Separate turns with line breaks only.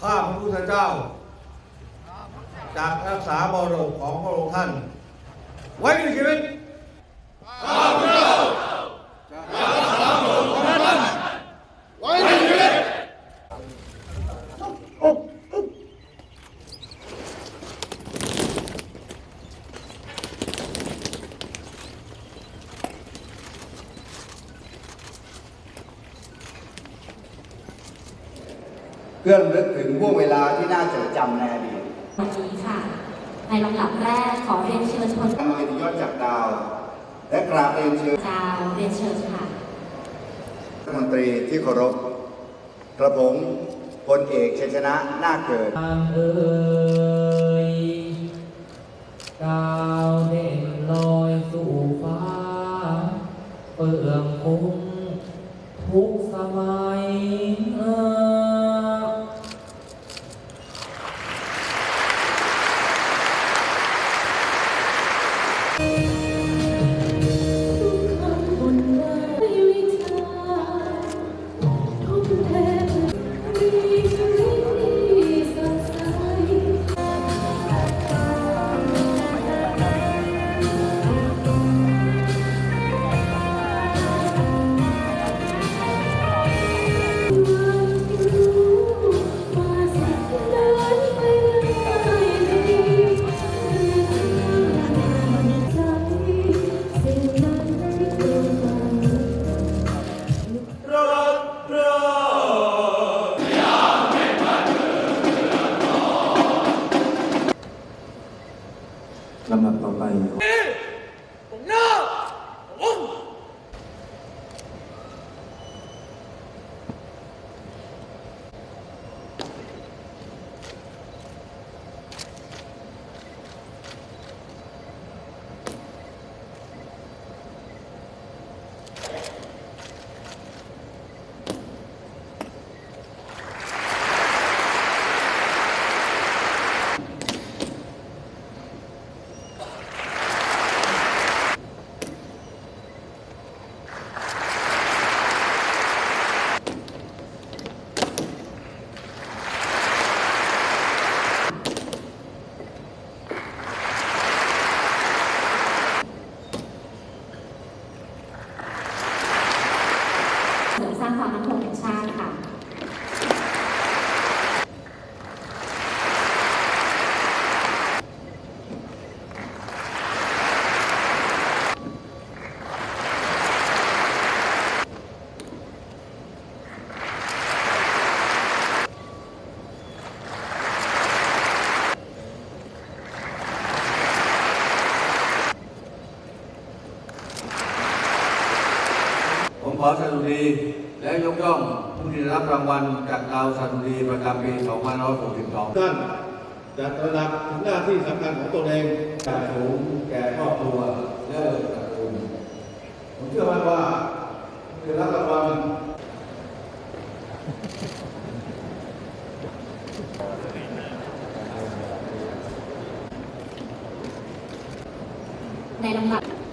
ข้าพระพุทธเจ้าจากรักษามรดกของพระองค์ท่าน ไว้ในชีวิต
เพื่อระลึกถึงห่วงเวลาที่น่าจดจำในอดีต
วันนี้ค่ะ ในลำดับแรกขอเรียนเชิญพล
ทำเกียรติยศจากดาว และกราบเรียนเชิญ
ดาวเรียนเชิญค่ะ
รัฐมนตรีที่เคารพกระผมพลเอกชัยชนะนาคเกิด
ทางเอ่ยดาวเด่นลอยสู่ฟ้าเปื่องคุ้งทุกสมัยเอ่อ
ลำดับต่อไป
เสริมสร้างความมั่นคงแห่งชาติค่ะ
ผม ขอสดุดี และยกย่องผู้ที่ได้รับรางวัลจากดาวสดุดีประจำปี2562
ท่านจะตระหนักถึงหน้าที่สำคัญของตนเอง
จากสูงแก่ครอบครัวและตระกูลผมเชื่อมั่นว่าผู้ได้รับรางวัล
ในลำดับ